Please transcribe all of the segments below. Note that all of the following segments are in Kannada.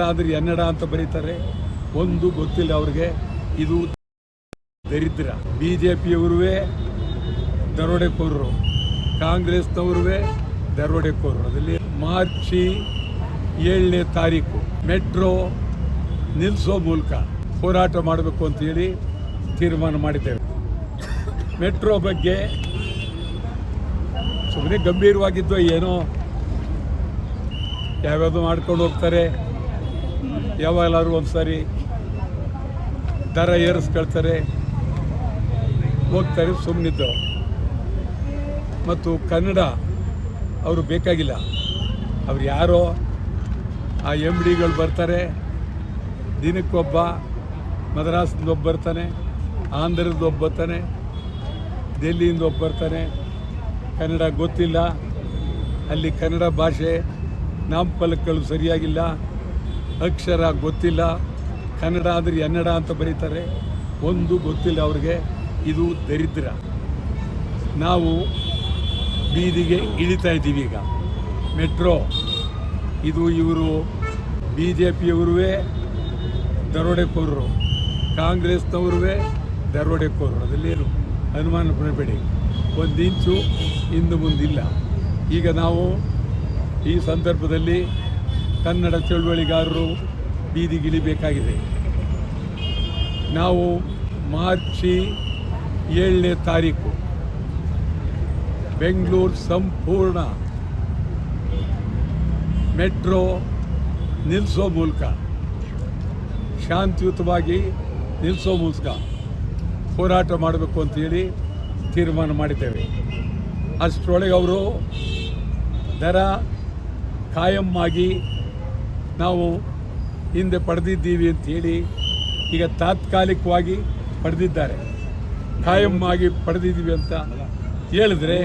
ಅಂದ್ರೆ ಎನ್ನಡ ಅಂತ ಬರೀತಾರೆ. ಒಂದು ಗೊತ್ತಿಲ್ಲ ಅವ್ರಿಗೆ. ಇದು ದರಿದ್ರ. ಬಿ ಜೆ ಪಿಯವರುವೇ ದರೋಡೆಕೋರರು. ಕಾಂಗ್ರೆಸ್ನವರುವೇ ದರೋಡೆಕೋರರು. ಅದರಲ್ಲಿ ಮಾರ್ಚ್ ಏಳನೇ ತಾರೀಕು ಮೆಟ್ರೋ ನಿಲ್ಲಿಸೋ ಮೂಲಕ ಹೋರಾಟ ಮಾಡಬೇಕು ಅಂತೇಳಿ ತೀರ್ಮಾನ ಮಾಡಿದ್ದೇವೆ. ಮೆಟ್ರೋ ಬಗ್ಗೆ ಸುಮ್ಮನೆ ಗಂಭೀರವಾಗಿದ್ದು ಏನೋ ಯಾವ್ಯಾವುದು ಮಾಡ್ಕೊಂಡು ಹೋಗ್ತಾರೆ. ಯಾವಾಗಲಾದ್ರು ಒಂದು ಸಾರಿ ದರ ಏರಿಸ್ಕೊಳ್ತಾರೆ. ಹೋಗ್ತಾರೆ ಸುಮ್ಮನಿದ್ದು ಮತ್ತು ಕನ್ನಡ ಅವರು ಬೇಕಾಗಿಲ್ಲ. ಅವ್ರು ಯಾರೋ ಆ ಎಂ ಡಿಗಳು ಬರ್ತಾರೆ. ದಿನಕ್ಕೊಬ್ಬ ಮದ್ರಾಸ್ದಿಂದ ಒಬ್ಬ ಬರ್ತಾನೆ ಆಂಧ್ರದ ಒಬ್ಬ ಬರ್ತಾನೆ ಡೆಲ್ಲಿಯಿಂದ ಒಬ್ಬ ಬರ್ತಾನೆ. ಕನ್ನಡ ಗೊತ್ತಿಲ್ಲ. ಅಲ್ಲಿ ಕನ್ನಡ ಭಾಷೆ ನಾಮಫಲಕಗಳು ಸರಿಯಾಗಿಲ್ಲ. ಅಕ್ಷರ ಗೊತ್ತಿಲ್ಲ. ಕನ್ನಡ ಆದರೆ ಎನ್ನಡ ಅಂತ ಬರೀತಾರೆ. ಒಂದು ಗೊತ್ತಿಲ್ಲ ಅವ್ರಿಗೆ, ಇದು ದರಿದ್ರ. ನಾವು ಬೀದಿಗೆ ಇಳಿತಾ ಇದ್ದೀವಿ ಈಗ. ಮೆಟ್ರೋ, ಇದು ಇವರು ಬಿ ಜೆ ಪಿಯವರುವೇ ದರೋಡೆಕೋರರು. ಕಾಂಗ್ರೆಸ್ನವರುವೇ, ದರೋಡೆಕೋರರು. ಅದರಲ್ಲೇನು ಅನುಮಾನ ಪಡಬೇಡಿ ಒಂದು ಇಂಚು ಹಿಂದೆ ಮುಂದಿಲ್ಲ. ಈಗ ನಾವು ಈ ಸಂದರ್ಭದಲ್ಲಿ ಕನ್ನಡ ಚಳುವಳಿಗಾರರು ಬೀದಿಗಿಳಿಬೇಕಾಗಿದೆ ನಾವು ಮಾರ್ಚಿ ಏಳನೇ ತಾರೀಕು ಬೆಂಗಳೂರು ಸಂಪೂರ್ಣ ಮೆಟ್ರೋ ನಿಲ್ಲಿಸೋ ಮೂಲಕ, ಶಾಂತಿಯುತವಾಗಿ ನಿಲ್ಲಿಸೋ ಮೂಲಕ ಹೋರಾಟ ಮಾಡಬೇಕು ಅಂತೇಳಿ ತೀರ್ಮಾನ ಮಾಡಿದ್ದೇವೆ. ಅಷ್ಟರೊಳಗೆ ಅವರು ದರ ಕಾಯಂ ಆಗಿ ನಾವು ಹಿಂದೆ ಪಡೆದಿದ್ದೀವಿ ಅಂತೇಳಿ ಈಗ ತಾತ್ಕಾಲಿಕವಾಗಿ ಪಡೆದಿದ್ದಾರೆ. ಕಾಯಂ ಆಗಿ ಪಡೆದಿದ್ದೀವಿ ಅಂತ ಹೇಳಿದ್ರೆ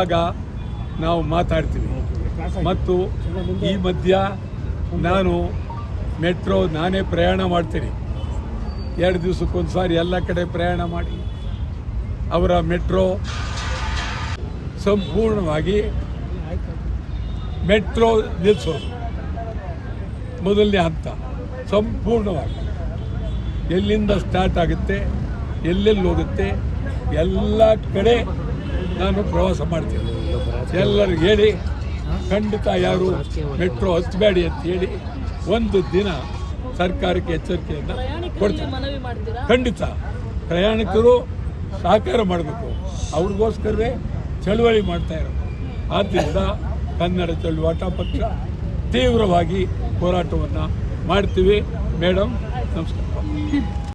ಆಗ ನಾವು ಮಾತಾಡ್ತೀವಿ. ಮತ್ತು ಈ ಮಧ್ಯ ನಾನು ಮೆಟ್ರೋ ನಾನೇ ಪ್ರಯಾಣ ಮಾಡ್ತೀನಿ. ಎರಡು ದಿವಸಕ್ಕೊಂದು ಸಾರಿ ಎಲ್ಲ ಕಡೆ ಪ್ರಯಾಣ ಮಾಡಿ ಅವರ ಮೆಟ್ರೋ ಸಂಪೂರ್ಣವಾಗಿ ಮೆಟ್ರೋ ನಿಲ್ಲಿಸೋದು ಮೊದಲನೇ ಹಂತ ಸಂಪೂರ್ಣವಾಗಿ. ಎಲ್ಲಿಂದ ಸ್ಟಾರ್ಟ್ ಆಗುತ್ತೆ, ಎಲ್ಲೆಲ್ಲಿ ಹೋಗುತ್ತೆ, ಎಲ್ಲ ಕಡೆ ನಾನು ಪ್ರವಾಸ ಮಾಡ್ತೀನಿ. ಎಲ್ಲರಿಗೂ ಹೇಳಿ, ಖಂಡಿತ ಯಾರು ಮೆಟ್ರೋ ಹತ್ತಬೇಡಿ ಅಂತ ಹೇಳಿ ಒಂದು ದಿನ ಸರ್ಕಾರಕ್ಕೆ ಎಚ್ಚರಿಕೆಯನ್ನು ಕೊಡ್ತೀನಿ. ಖಂಡಿತ ಪ್ರಯಾಣಿಕರು ಸಹಕಾರ ಮಾಡಬೇಕು. ಅವ್ರಿಗೋಸ್ಕರವೇ ಚಳುವಳಿ ಮಾಡ್ತಾ ಇರೋದು. ಆದ್ದರಿಂದ ಕನ್ನಡ ಚಳುವಾಟ ಪಕ್ಷ ತೀವ್ರವಾಗಿ ಹೋರಾಟವನ್ನು ಮಾಡ್ತೀವಿ. ಮೇಡಮ್ ನಮಸ್ಕಾರ.